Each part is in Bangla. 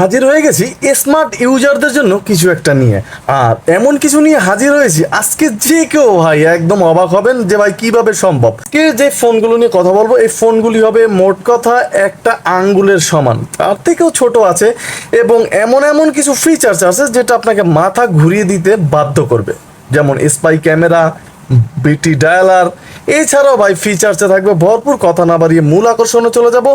হাজির হয়ে গেছি স্মার্ট ইউজারদের জন্য কিছু একটা নিয়ে। আর এমন কিছু নিয়ে হাজির হয়েছি, আজকে যে কেউ ভাই একদম অবাক হবেন যে ভাই কীভাবে সম্ভব। কে যে ফোনগুলো নিয়ে কথা বলব, এই ফোনগুলি হবে মোট কথা একটা আঙ্গুলের সমান। তার থেকেও ছোট আছে এবং এমন এমন কিছু ফিচার্স আছে যেটা আপনাকে মাথা ঘুরিয়ে দিতে বাধ্য করবে। যেমন স্পাই ক্যামেরা বিটি ডায়ালার। এছাড়াও ভাই ফিচার্সে থাকবে ভরপুর কথা না বাড়িয়ে মূল আকর্ষণে চলে যাব।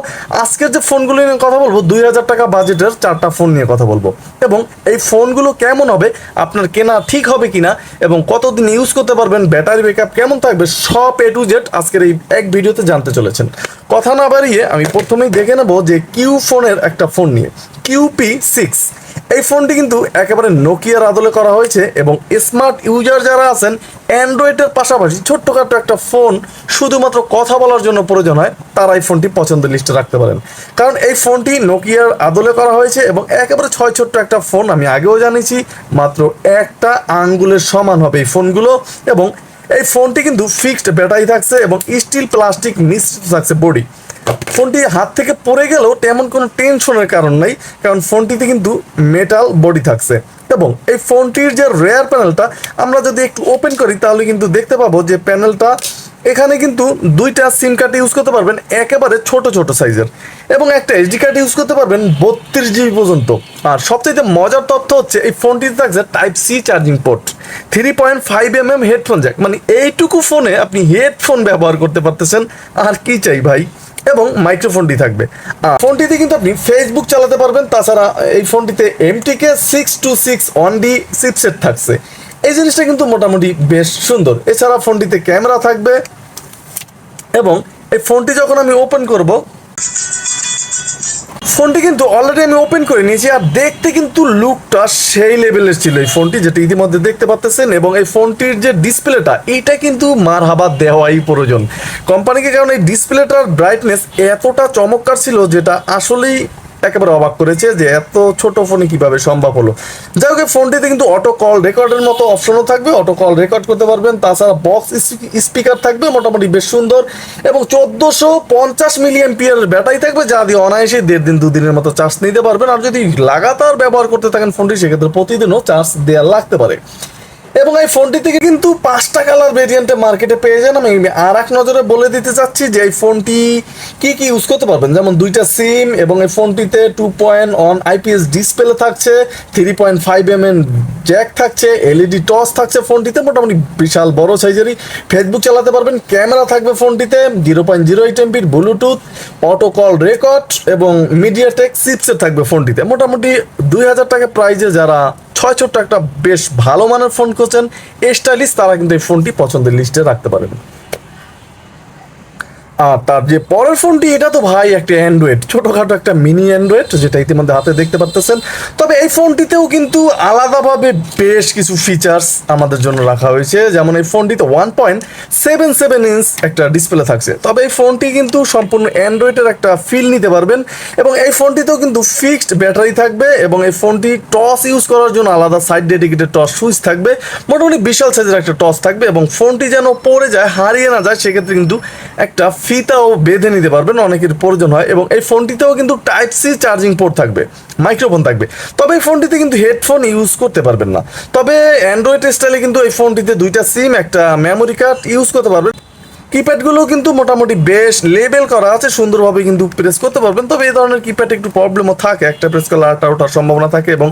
আজকের যে ফোনগুলো নিয়ে কথা বলব, দুই হাজার টাকা বাজেটের চারটা ফোন নিয়ে কথা বলব। এবং এই ফোনগুলো কেমন হবে, আপনার কেনা ঠিক হবে কিনা, এবং কতদিন ইউজ করতে পারবেন ব্যাটারি ব্যাকআপ কেমন থাকবে, সব এ টু জেড আজকের এই এক ভিডিওতে জানতে চলেছেন। কথা না বাড়িয়ে আমি প্রথমেই দেখে নেব যে কিউ ফোনের একটা ফোন নিয়ে। কিউপি সিক্স এই ফোনটি কিন্তু একেবারে নোকিয়ার আদলে করা হয়েছে এবং স্মার্ট ইউজার যারা আছেন, অ্যান্ড্রয়েডের পাশাপাশি ছোট্টখাটো একটা ফোন শুধুমাত্র কথা বলার জন্য প্রয়োজন হয়, তারা এই ফোনটি পছন্দের লিস্টে রাখতে পারেন। কারণ এই ফোনটি নোকিয়ার আদলে করা হয়েছে এবং একেবারে ছয় ছোট্ট একটা ফোন আমি আগেও জানিয়েছি, মাত্র একটা আঙ্গুলের সমান হবে এই ফোনগুলো এবং এই ফোনটি কিন্তু ফিক্সড ব্যাটারি থাকছে এবং স্টিল প্লাস্টিক মিশ্রিত থাকছে বডি। ফোনটি হাত থেকে পড়ে গেলেও তেমন কোনো টেনশনের কারণ নাই, কারণ ফোনটিতে কিন্তু মেটাল বডি থাকছে। এবং এই ফোনটির যে রেয়ার প্যানেলটা আমরা যদি একটু ওপেন করি, তাহলে কিন্তু দেখতে পাবো যে প্যানেলটা এখানে কিন্তু দুইটা সিম কার্ড ইউজ করতে পারবেন, একেবারে ছোট ছোট সাইজের এবং একটা এইচডি কার্ড ইউজ করতে পারবেন বত্রিশ জিবি পর্যন্ত। আর সবচেয়ে মজার তথ্য হচ্ছে, এই ফোনটিতে থাকছে type C charging port three point five M M headphone jack মানে এইটুকু ফোনে আপনি হেডফোন ব্যবহার করতে পারতেছেন। আর কি চাই ভাই? এবং মাইক্রোফোনটি থাকবে। আর ফোনটিতে কিন্তু আপনি ফেসবুক চালাতে পারবেন, তাছাড়া এই ফোনটিতে MTK six two six one D chipset থাকছে। এই জিনিসটা কিন্তু মোটামুটি বেশ সুন্দর। এছাড়া ফোনটিতে ক্যামেরা থাকবে এবং এই ফোনটি যখন আমি ওপেন করব ফোনটি কিন্তু অলরেডি আমি ওপেন করে নিয়েছি আর দেখতে কিন্তু লুকটা সেই লেভেলের ছিল এই ফোনটি, যেটা ইতিমধ্যে দেখতে পাচ্ছেন এবং এই ফোনটির যে ডিসপ্লেটা এটা কিন্তু মার হাবাদ দেওয়াই প্রয়োজন। কোম্পানিকে কারণ এই ডিসপ্লেটার ব্রাইটনেস এতটা চমৎকার ছিল যেটা আসলেই একেবারে অবাক করেছে যে এত ছোট ফোনে কীভাবে সম্ভব হলো। যাই হোক ফোনটিতে কিন্তু অটো কল রেকর্ডের মতো অপশনও থাকবে। অটো কল রেকর্ড করতে পারবেন। তাছাড়া বক্স স্পিকার থাকবে, মোটামুটি বেশ সুন্দর। এবং চোদ্দোশো পঞ্চাশ মিলিয়ন পিয়ারের ব্যাটারি থাকবে, যা দিয়ে অনায়াসে দেড় দিন দুদিনের মতো চার্জ নিতে পারবেন। আর যদি লাগাতার ব্যবহার করতে থাকেন ফোনটি সেক্ষেত্রে প্রতিদিনও চার্জ দেওয়া লাগতে পারে। এবং এই ফোনটি থেকে কিন্তু পাঁচটা কালার ভেরিয়েন্টে মার্কেটে পেয়ে যান। আমি আর এক নজরে বলে দিতে চাচ্ছি যে এই ফোনটি কি কি ইউজ করতে পারবেন? যেমন দুইটা সিম এবং এই ফোনটিতে two point one IPS display থাকছে three point five M M jack থাকছে এলইডি টস থাকছে ফোনটিতে, মোটামুটি বিশাল বড় সাইজেরই ফেসবুক চালাতে পারবেন ক্যামেরা থাকবে ফোনটিতে জিরো পয়েন্ট জিরো এইট এমপির ব্লুটুথ অটো কল রেকর্ড এবং মিডিয়াটেক চিপসেট থাকবে ফোনটিতে। মোটামুটি দুই হাজার টাকা প্রাইজে যারা ছয় ছোট্ট একটা বেশ ভালো মানের ফোন করছেন স্টাইলিশ তারা কিন্তু এই ফোনটি পছন্দের লিস্টে রাখতে পারেন। আর তার যে পরের ফোনটি, এটা তো ভাই একটা অ্যান্ড্রয়েড ছোটোখাটো একটা মিনি অ্যান্ড্রয়েড যেটা ইতিমধ্যে হাতে দেখতে পারতেছেন। তবে এই ফোনটিতেও কিন্তু আলাদাভাবে বেশ কিছু ফিচার্স আমাদের জন্য রাখা হয়েছে। যেমন এই ফোনটিতে one point seven seven inch একটা ডিসপ্লে থাকছে। তবে এই ফোনটি কিন্তু সম্পূর্ণ অ্যান্ড্রয়েডের একটা ফিল নিতে পারবেন। এবং এই ফোনটিতেও কিন্তু ফিক্সড ব্যাটারি থাকবে এবং এই ফোনটি টস ইউজ করার জন্য আলাদা সাইড ডেডিকেটেড টস সুইচ থাকবে। মোটামুটি বিশাল সাইজের একটা টস থাকবে এবং ফোনটি যেন পড়ে যায়, হারিয়ে না যায়, সেক্ষেত্রে কিন্তু একটা ফিতাও বেঁধে নিতে পারবেন, অনেকের প্রয়োজন হয়, এবং এই ফোনটিতেও কিন্তু টাইপ সি চার্জিং পোর্ট থাকবে মাইক্রোফোন থাকবে। তবে এই ফোনটিতে কিন্তু হেডফোন ইউজ করতে পারবেন না। তবে অ্যান্ড্রয়েড স্টাইলে কিন্তু এই ফোনটিতে দুইটা সিম একটা মেমোরি কার্ড ইউজ করতে পারবেন। কিপ্যাডগুলো কিন্তু মোটামুটি বেশ লেবেল করা আছে, সুন্দরভাবে কিন্তু প্রেস করতে পারবেন। তবে এই ধরনের কিপ্যাড একটু প্রবলেমও থাকে। একটা প্রেস করলে আরেকটা ওঠার সম্ভাবনা থাকে এবং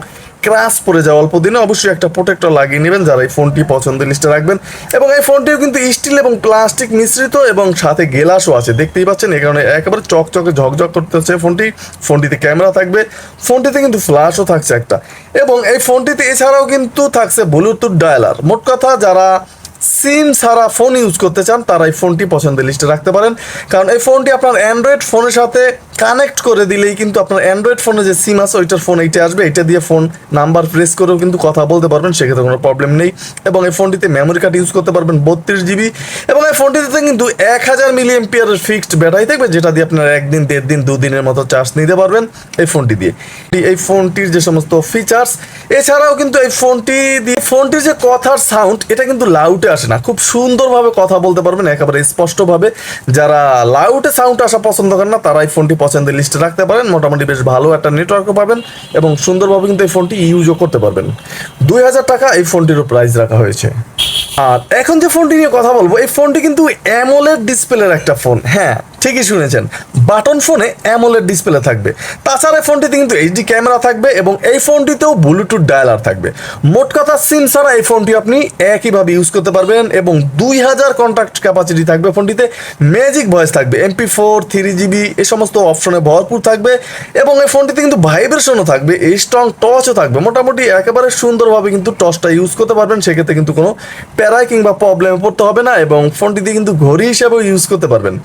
ক্রাশ পড়ে যাওয়া অল্প দিনে। অবশ্যই একটা প্রোটেক্টর লাগিয়ে নেবেন যারা এই ফোনটি পছন্দের লিস্টে রাখবেন। এবং এই ফোনটিও কিন্তু স্টিল এবং প্লাস্টিক মিশ্রিত এবং সাথে গেলাসও আছে। দেখতেই পাচ্ছেন, এই কারণে একেবারে চকচকে ঝকঝক করতে হচ্ছে ফোনটি ফোনটিতে ক্যামেরা থাকবে। ফোনটিতে কিন্তু ফ্ল্যাশও থাকছে একটা। এবং এই ফোনটিতে এছাড়াও কিন্তু থাকছে ব্লুটুথ ডায়ালার মোট কথা যারা সিম ছাড়া ফোন ইউজ করতে চান, তারা এই ফোনটি পছন্দের লিস্টে রাখতে পারেন। কারণ এই ফোনটি আপনার অ্যান্ড্রয়েড ফোনের সাথে কানেক্ট করে দিলেই কিন্তু আপনার অ্যান্ড্রয়েড ফোনে যে সিম আছে, ওইটার ফোন এইটা আসবে। এটা দিয়ে ফোন নাম্বার প্রেস করেও কিন্তু কথা বলতে পারবেন, সেক্ষেত্রে কোনো প্রবলেম নেই। এবং এই ফোনটিতে মেমোরি কার্ড ইউজ করতে পারবেন বত্রিশ জিবি এবং এই ফোনটিতে কিন্তু এক হাজার মিলি এমপিয়ারের ফিক্সড ব্যাটারি থাকবে, যেটা দিয়ে আপনার একদিন দেড় দিন দুদিনের মতো চার্জ নিতে পারবেন এই ফোনটি দিয়ে। এই ফোনটির যে সমস্ত ফিচার্স এছাড়াও কিন্তু এই ফোনটি দিয়ে ফোনটির যে কথার সাউন্ড এটা কিন্তু লাউটে আসে না। খুব সুন্দরভাবে কথা বলতে পারবেন, একেবারে স্পষ্টভাবে। যারা লাউটে সাউন্ড আসা পছন্দ করেন না, তারা এই ফোনটি পছন্দের লিস্টে রাখতে পারেন। মোটামুটি বেশ ভালো একটা নেটওয়ার্কও পাবেন এবং সুন্দরভাবে কিন্তু এই ফোনটি ইউজও করতে পারবেন। দুই হাজার টাকা এই ফোনটিরও প্রাইস রাখা হয়েছে। আর এখন যে ফোনটি নিয়ে কথা বলব, এই ফোনটি কিন্তু অ্যামোলের ডিসপ্লের একটা ফোন হ্যাঁ ঠিকই শুনেছেন। বাটন ফোনে অ্যামোলেড ডিসপ্লে থাকবে। তাছাড়া ফোনটিতে কিন্তু এইচডি ক্যামেরা থাকবে এবং এই ফোনটিতেও ব্লুটুথ ডায়ালার থাকবে। মোট কথা সিম ছাড়া এই ফোনটি আপনি একইভাবে ইউজ করতে পারবেন এবং দুই হাজার কন্ট্যাক্ট ক্যাপাসিটি থাকবে ফোনটিতে। ম্যাজিক ভয়েস থাকবে এমপি ফোর থ্রি জিবি এই সমস্ত অপশনে ভরপুর থাকবে এবং এই ফোনটিতে কিন্তু ভাইব্রেশনও থাকবে, এই স্ট্রং টচও থাকবে। মোটামুটি একেবারে সুন্দরভাবে কিন্তু টচটা ইউজ করতে পারবেন, সেক্ষেত্রে কিন্তু কোনো প্যারায় কিংবা প্রবলেমে পড়তে হবে না এবং ফোনটিতে কিন্তু ঘড়ি হিসাবেও ইউজ করতে পারবেন।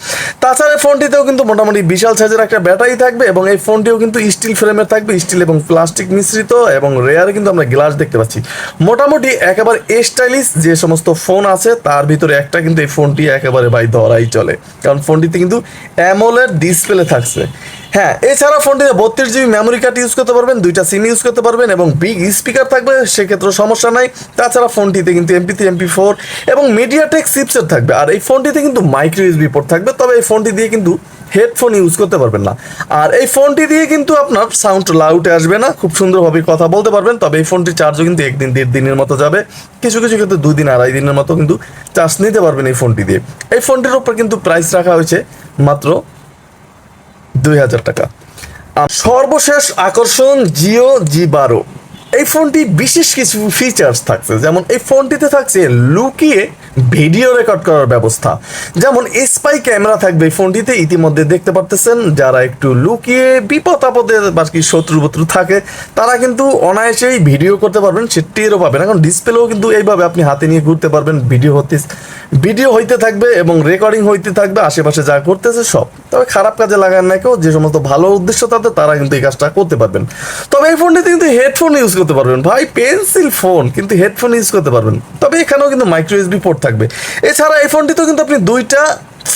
তাছাড়া এই ফোনটিতেও কিন্তু মোটামুটি বিশাল সাইজের একটা ব্যাটারি থাকবে এবং এই ফোনটিও কিন্তু স্টিল ফ্রেমের থাকবে। স্টিল এবং প্লাস্টিক মিশ্রিত এবং রেয়ারে কিন্তু আমরা গ্লাস দেখতে পাচ্ছি। মোটামুটি একেবারে স্টাইলিশ যে সমস্ত ফোন আছে, তার ভিতরে একটা কিন্তু এই ফোনটি একেবারে ভাই ধরাই চলে। কারণ ফোনটিতে কিন্তু অ্যামোলের ডিসপ্লে থাকছে। হ্যাঁ এছাড়া ফোনটিতে বত্রিশ জিবি মেমোরি কার্ড ইউজ করতে পারবেন, দুইটা সিম ইউজ করতে পারবেন এবং বিগ স্পিকার থাকবে সেক্ষেত্রে সমস্যা নাই। তাছাড়া ফোনটিতে কিন্তু এমপি থ্রি এমপি ফোর এবং মিডিয়াটেক চিপসেট থাকবে। আর এই ফোনটিতে কিন্তু মাইক্রো ইউএসবি পোর্ট থাকবে, তবে এই ফোনটি দিয়ে কিন্তু হেডফোন ইউজ করতে পারবেন না। আর এই ফোনটি দিয়ে কিন্তু আপনার সাউন্ড লাউটে আসবে না, খুব সুন্দরভাবে কথা বলতে পারবেন, তবে এই ফোনটির চার্জও কিন্তু একদিন, দেড় দিনের মতো যাবে। কিছু কিছু ক্ষেত্রে দুই দিন, আড়াই দিনের মতো কিন্তু চার্জ নিতে পারবেন এই ফোনটি দিয়ে। এই ফোনটির উপর কিন্তু প্রাইস রাখা হয়েছে মাত্র দুই হাজার টাকা। সর্বশেষ আকর্ষণ জিও জি বারো এই ফোনটি বিশেষ কিছু ফিচার্স থাকছে। যেমন এই ফোনটিতে থাকছে লুকিয়ে ভিডিও রেকর্ড করার ব্যবস্থা। যেমন স্পাই ক্যামেরা থাকবে এই ফোনটিতে। ইতিমধ্যে দেখতে পারতেছেন, যারা একটু লুকিয়ে বিপদ আপদে বাকি শত্রু বত্রু থাকে, তারা কিন্তু অনায়াসেই ভিডিও করতে পারবেন, সেটিরও পাবেন। এখন ডিসপ্লেও কিন্তু এইভাবে আপনি হাতে নিয়ে ঘুরতে পারবেন ভিডিও হতে ভিডিও হইতে থাকবে এবং রেকর্ডিং হইতে থাকবে, আশেপাশে যা করতেছে সব। তবে খারাপ কাজে লাগান না কেউ, যে সমস্ত ভালো উদ্দেশ্য তাতে তারা কিন্তু এই কাজটা করতে পারবেন। তবে এই ফোনটিতে কিন্তু হেডফোন ইউজ করতে পারবেন। ভাই পেন্সিল ফোন কিন্তু হেডফোন ইউজ করতে পারবেন। তবে এখানেও কিন্তু মাইক্রো এসবি পোর্ট থাকবে। এছাড়া এই ফোনটিতেও কিন্তু আপনি দুইটা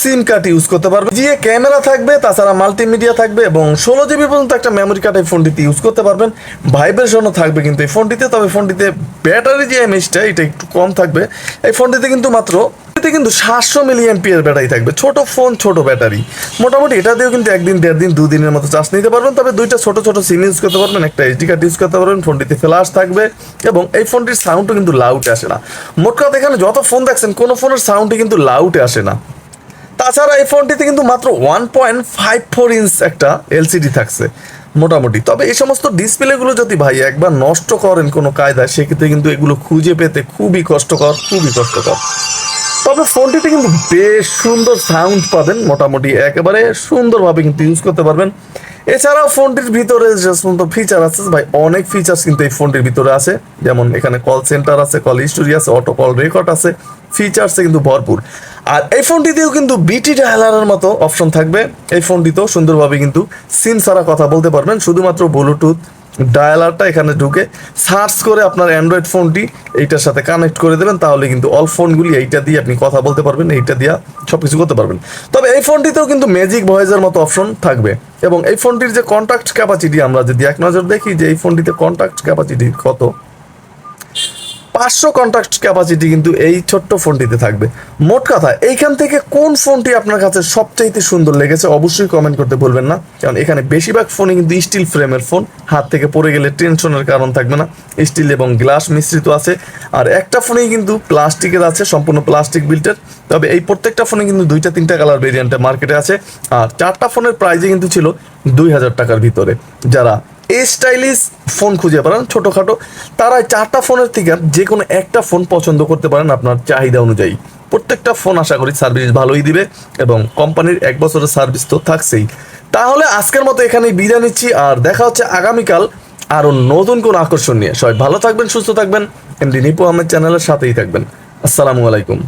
সিম কার্ড ইউজ করতে পারবেন। যে ক্যামেরা থাকবে, তাছাড়া মাল্টিমিডিয়া থাকবে এবং ষোলো জিবি পর্যন্ত একটা মেমোরি কার্ড এই ফোনটিতে ইউজ করতে পারবেন। ভাইব্রেশনও থাকবে কিন্তু এই ফোনটিতে তবে ফোনটিতে ব্যাটারি যে এমএইচটা এটা একটু কম থাকবে। এই ফোনটিতে কিন্তু মাত্র এতে কিন্তু সাতশো মিলিয়ন এমপিয়ার ব্যাটারি থাকবে। ছোট ফোন ছোট ব্যাটারি মোটামুটি এটা দিয়েও কিন্তু একদিন, দেড় দিন দুদিনের মতো চার্জ নিতে পারবেন। তবে দুইটা ছোট ছোট সিম ইউজ করতে পারবেন, একটা এইচডি কার্ড ইউজ করতে পারবেন ফোনটিতে ফ্ল্যাশ থাকবে এবং এই ফোনটির সাউন্ডও কিন্তু লাউটে আসে না। মোট কথা এখানে যত ফোন দেখছেন, কোনো ফোনের সাউন্ডই কিন্তু লাউটে আসে না। তাছাড়া এই ফোনটিতে কিন্তু মাত্র one point five four inch একটা এলসিডি থাকছে, মোটামুটি। তবে এই সমস্ত ডিসপ্লেগুলো যদি ভাই একবার নষ্ট করেন কোনো কায়দায়, সেক্ষেত্রে কিন্তু এগুলো খুঁজে পেতে খুবই কষ্টকর খুবই কষ্টকর। তবে ফোনটিতে কিন্তু বেশ সুন্দর সাউন্ড পাবেন, মোটামুটি একেবারে সুন্দরভাবে কিন্তু ইউজ করতে পারবেন। এছাড়াও ফোনটির ভিতরে যে সমস্ত ফিচার আছে, ভাই, অনেক ফিচার্স কিন্তু এই ফোনটির ভিতরে আছে। যেমন এখানে কল সেন্টার আছে কল হিস্টোরি আছে অটো কল রেকর্ড আছে ফিচার্সে কিন্তু ভরপুর। আর এই ফোনটিতেও কিন্তু বিটি ডায়ালারের মতো অপশন থাকবে। এই ফোনটিতেও সুন্দরভাবে কিন্তু সিম ছাড়া কথা বলতে পারবেন, শুধুমাত্র ব্লুটুথ ডায়ালারটা এখানে ঢুকে সার্চ করে আপনার অ্যান্ড্রয়েড ফোনটি এইটার সাথে কানেক্ট করে দেবেন তাহলে কিন্তু অল ফোনগুলি এইটা দিয়ে আপনি কথা বলতে পারবেন, এইটা দিয়ে সব কিছু করতে পারবেন। তবে এই ফোনটিতেও কিন্তু ম্যাজিক ভয়েসের মতো অপশন থাকবে এবং এই ফোনটির যে কন্ট্যাক্ট ক্যাপাসিটি আমরা যদি এক নজর দেখি যে এই ফোনটিতে কন্ট্যাক্ট ক্যাপাসিটি কত পাঁচশো কন্ট্যাক্ট ক্যাপাসিটি কিন্তু এই ছোট্ট ফোনটিতে থাকবে। মোট কথা, এইখান থেকে কোন ফোনটি আপনার কাছে সবচাইতে সুন্দর লেগেছে অবশ্যই কমেন্ট করতে বলবেন না। কারণ এখানে বেশিরভাগ ফোনই কিন্তু স্টিল ফ্রেমের ফোন হাত থেকে পড়ে গেলে টেনশনের কারণ থাকবে না। স্টিল এবং গ্লাস মিশ্রিত আছে। আর একটা ফোনেই কিন্তু প্লাস্টিকের আছে, সম্পূর্ণ প্লাস্টিক বিল্টের তবে এই প্রত্যেকটা ফোনে কিন্তু দুইটা, তিনটা কালার ভেরিয়েন্টে মার্কেটে আছে। আর চারটা ফোনের প্রাইজে কিন্তু ছিল দুই হাজার টাকার ভিতরে। যারা স্টাইলিশ ফোন খুঁজে পারেন, ছোটোখাটো। তারা চারটা ফোনের থেকে যে কোনো একটা ফোন পছন্দ করতে পারেন আপনার চাহিদা অনুযায়ী। প্রত্যেকটা ফোন আশা করি সার্ভিস ভালোই দিবে এবং কোম্পানির এক বছরের সার্ভিস তো থাকছেই। তাহলে আজকের মতো এখানেই বিদায় নিচ্ছি, আর দেখা হচ্ছে আগামীকাল আরও নতুন কোন আকর্ষণ নিয়ে। সবাই ভালো থাকবেন, সুস্থ থাকবেন। এমডি নিপু আহমেদ চ্যানেলের সাথেই থাকবেন। আসসালামু আলাইকুম।